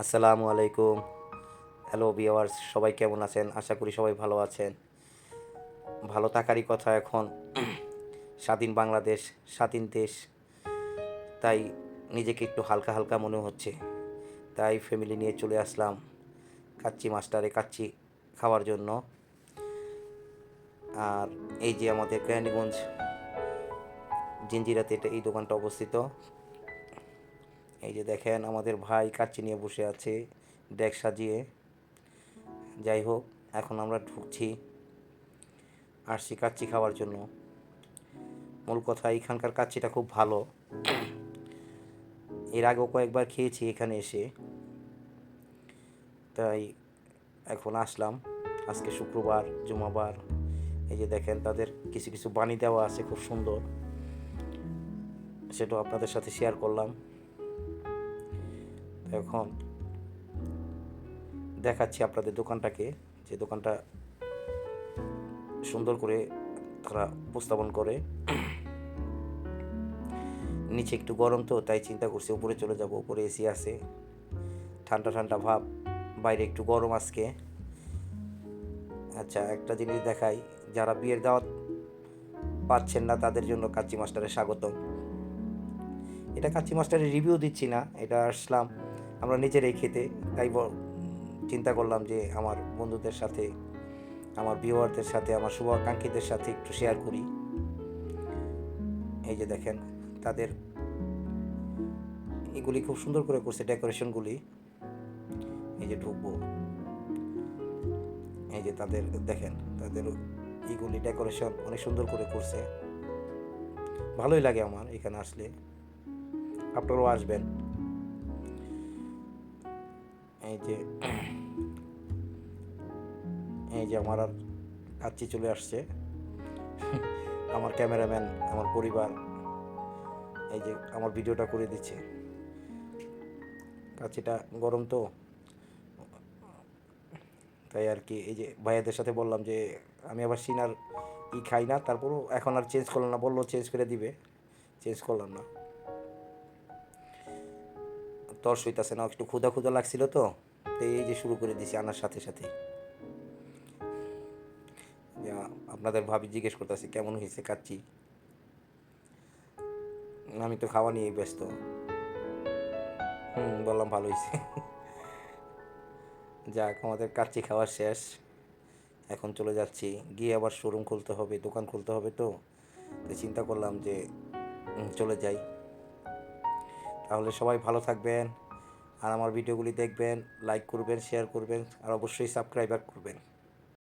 আসসালামু আলাইকুম। Hello viewers সবাই কেমন আছেন? আশা করি সবাই ভালো আছেন। ভালো থাকারই কথা এখন। স্বাধীন বাংলাদেশ, স্বাধীন দেশ। তাই নিজেকে একটু হালকা হালকা মনে হচ্ছে। তাই ফ্যামিলি নিয়ে চলে আসলাম কাচ্চি মাস্টারে কাচ্চি খাওয়ার জন্য। আর এই যে আমাদের কেরানীগঞ্জ জিঞ্জিরাতে এটা এই দোকানটা অবস্থিত। এই যে দেখেন আমাদের ভাই কাচ্চি নিয়ে বসে আছে ডেক সাজিয়ে। যাই হোক, এখন আমরা ঢুকছি, আসছি কাচ্চি খাওয়ার জন্য। মূল কথা, এখানকার কাচ্চিটা খুব ভালো। এর আগেও কয়েকবার খেয়েছি এখানে এসে। তাই এখন আসলাম। আজকে শুক্রবার, জুমাবার। এই যে দেখেন, তাদের কিছু কিছু বাণী দেওয়া আছে, খুব সুন্দর। সেটাও আপনাদের সাথে শেয়ার করলাম। এখন দেখাচ্ছি আপনাদের দোকানটাকে, যে দোকানটা সুন্দর করে তারা উপস্থাপন করে। নিচে একটু গরম তো, তাই চিন্তা করছি উপরে চলে যাব, উপরে এসি আছে। ঠান্ডা ঠান্ডা ভাব, বাইরে একটু গরম আজকে। আচ্ছা একটা জিনিস দেখাই, যারা বিয়ের দাওয়াত পাচ্ছেন না, তাদের জন্য কাচ্চি মাস্টারের স্বাগতম। এটা কাচ্চি মাস্টারের রিভিউ দিচ্ছি না, এটা আসলাম। আমরা নিজেরাই খেতে, তাই চিন্তা করলাম যে আমার বন্ধুদের সাথে, আমার ভিউয়ারদের সাথে, আমার শুভাকাঙ্ক্ষীদের সাথে একটু শেয়ার করি। এই যে দেখেন, তাদের এগুলি খুব সুন্দর করে করছে ডেকোরেশনগুলি এই যে ঢুকবো। এই যে তাদের, দেখেন, তাদের এইগুলি ডেকোরেশন অনেক সুন্দর করে করছে। ভালোই লাগে আমার এখানে আসলে। আপনারাও আসবেন। এই যে এই যে আমার আর কাচ্চি চলে আসছে। আমার ক্যামেরাম্যান, আমার পরিবার, এই যে আমার ভিডিওটা করে দিচ্ছে। কাচ্চিটা গরম তো। তাই আর কি, এই যে ভাইয়াদের সাথে বললাম যে, আমি আবার সিনার ই খাই না, তারপরও এখন আর চেঞ্জ করলাম না, বলল চেঞ্জ করে দিবে। চেঞ্জ করলাম না। তর সইতাছে না, একটু ক্ষুদা ক্ষুদা লাগছিল তো এই যে শুরু করে দিছি আনার সাথে সাথে। আপনাদের ভাবি জিজ্ঞেস করতেছি, কেমন হয়েছে কাচ্ছি আমি তো খাওয়া নিয়েই ব্যস্ত। হুম, বললাম ভালো হয়েছে যাক, আমাদের কাচ্চি খাওয়া শেষ। এখন চলে যাচ্ছি। গিয়ে আবার শোরুম খুলতে হবে, দোকান খুলতে হবে তো চিন্তা করলাম যে চলে যাই। তাহলে সবাই ভালো থাকবেন আর আমার ভিডিওগুলি দেখবেন লাইক করবেন শেয়ার করবেন, আর অবশ্যই সাবস্ক্রাইবার করবেন।